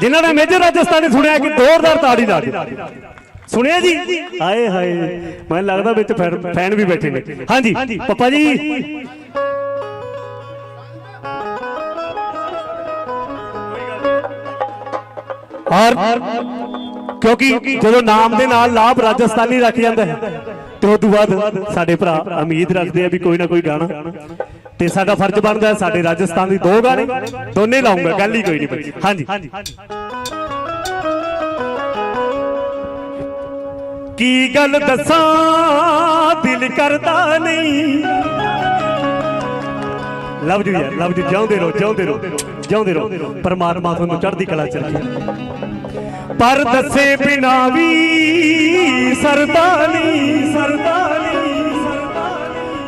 ਜਿਨ੍ਹਾਂ ਨੇ ਮੇਜਰ ਰਾਜਸਥਾਨੀ ਸੁਣਿਆ ਕਿ ਜ਼ੋਰਦਾਰ ਤਾੜੀ ਲਾ ਦਿਓ ਸੁਣਿਆ ਜੀ? ਹਾਏ ਹਾਏ ਮੈਨੂੰ ਲੱਗਦਾ ਵਿੱਚ ਫੈਨ- ਫੈਨ ਵੀ ਬੈਠੇ ਨੇ। ਹਾਂਜੀ। ਪਪਾ ਜੀ। ਔਰ ਕਿਉਂਕਿ ਜਦੋਂ ਨਾਮ ਦੇ ਨਾਲ ਲਾਭ ਰਾਜਸਥਾਨੀ ਰੱਖ ਜਾਂਦਾ ਹੈ ਤੇ ਉਸ ਤੋਂ ਬਾਅਦ ਸਾਡੇ ਭਰਾ ਉਮੀਦ ਰੱਖਦੇ ਆ ਵੀ ਕੋਈ ਨਾ ਕੋਈ ਗਾਣਾ। ਤੇ ਸਾਡਾ ਫਰਜ਼ ਬਣਦਾ ਸਾਡੇ ਰਾਜਸਥਾਨ ਦੀ ਦੋ ਗਾਣੇ ਦੋਨੇ ਲਾਉਂਗਾ ਗੱਲ ਹੀ ਕੋਈ ਨਹੀਂ ਬਈ ਹਾਂਜੀ। ਕੀ ਗੱਲ ਦੱਸਾਂ? ਦਿਲ ਕਰਦਾ ਨਹੀਂ। ਲਵ ਜੂ ਯਾਰ ਲਵ ਜੂ ਜਿਉਂਦੇ ਰਹੋ ਜਿਉਂਦੇ ਰਹੋ ਜਿਉਂਦੇ ਰਹੋ। ਪਰਮਾਤਮਾ ਤੁਹਾਨੂੰ ਚੜ੍ਹਦੀ ਕਲਾ ਚ ਰੱਖੇ। ਪਰ ਦੱਸੇ ਬਿਨਾ ਵੀ ਸਰਦਾ ਨਹੀਂ ਸਰਦਾ ਨਹੀਂ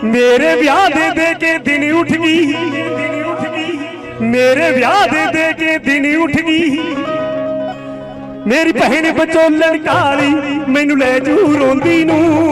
ਮੇਰੇ ਵਿਆਹ ਦੇ ਦੇ ਕੇ ਦਿਨ ਉੱਠ ਗਈ। ਮੇਰੇ ਵਿਆਹ ਦੇ ਦੇ ਕੇ ਦਿਨ ਉੱਠ ਗਈ। ਮੇਰੀ ਭੈਣ ਵਿਚੋਲਣ ਕਾਲੀ ਮੈਨੂੰ ਲੈ ਜੂ ਰੋਂਦੀ ਨੂੰ।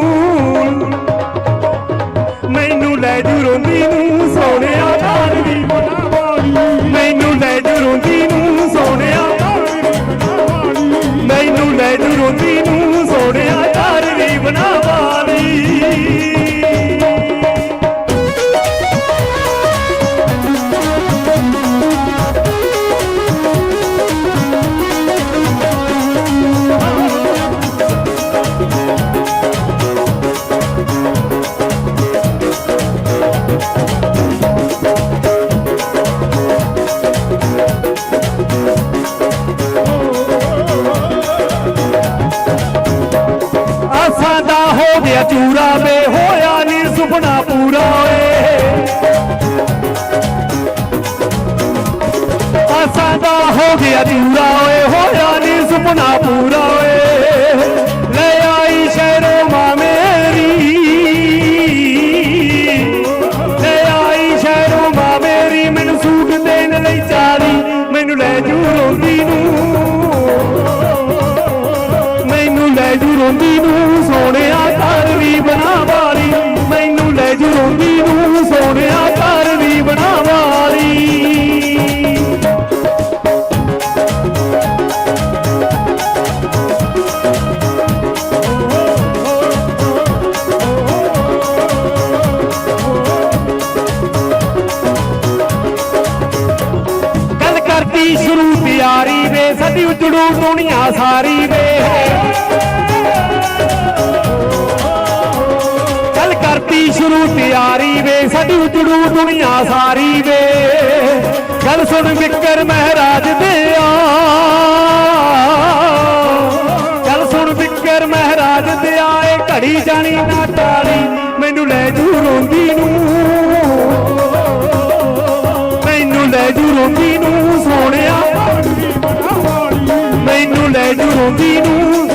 ਗਿਆ ਚੂਰਾ ਵੇ ਹੋਇਆ ਨੀ ਸੁਪਨਾ ਪੂਰਾ ਓਏ ਆਸਾਂ ਦਾ ਹੋ ਗਿਆ ਚੂਰਾ ਓਏ ਹੋਇਆ ਨੀ ਸੁਪਨਾ ਪੂਰਾ ਓਏ ਲੈ ਆਈ ਸ਼ਹਿਰੋਂ ਮਾਂ ਮੇਰੀ ਲੈ ਆਈ ਸ਼ਹਿਰੋਂ ਮਾਂ ਮੇਰੀ ਮੈਨੂੰ ਸੂਟ ਦੇਣ ਲਈ ਚਾਰੀ ਮੈਨੂੰ ਲੈ ਜੂ ਰੋਂਦੀ ਨੂੰ। ਮੈਨੂੰ ਲੈ ਜੂ ਰੋਂਦੀ ਨੂੰ। ਸ਼ੁਰੂ ਪਿਆਰੀ ਵੇ, ਸਦੀ ਉਜੜੂ ਦੁਨੀਆ ਸਾਰੀ ਵੇ। ਚੱਲ ਕਰਤੀ ਸ਼ੁਰੂ ਪਿਆਰੀ ਵੇ, ਸਦੀ ਉਜੜੂ ਦੁਨੀਆ ਸਾਰੀ ਵੇ। ਗੱਲ ਸੁਣ ਵਿਕਰ ਮਹਾਰਾਜ ਦੇ ਆ। ਚੱਲ ਸੁਣ ਵਿਕਰ ਮਹਾਰਾਜ ਦੇ ਆਏ ਘੜੀ ਜਾਣੀ ਨਾਟਾ ఎదురు విను.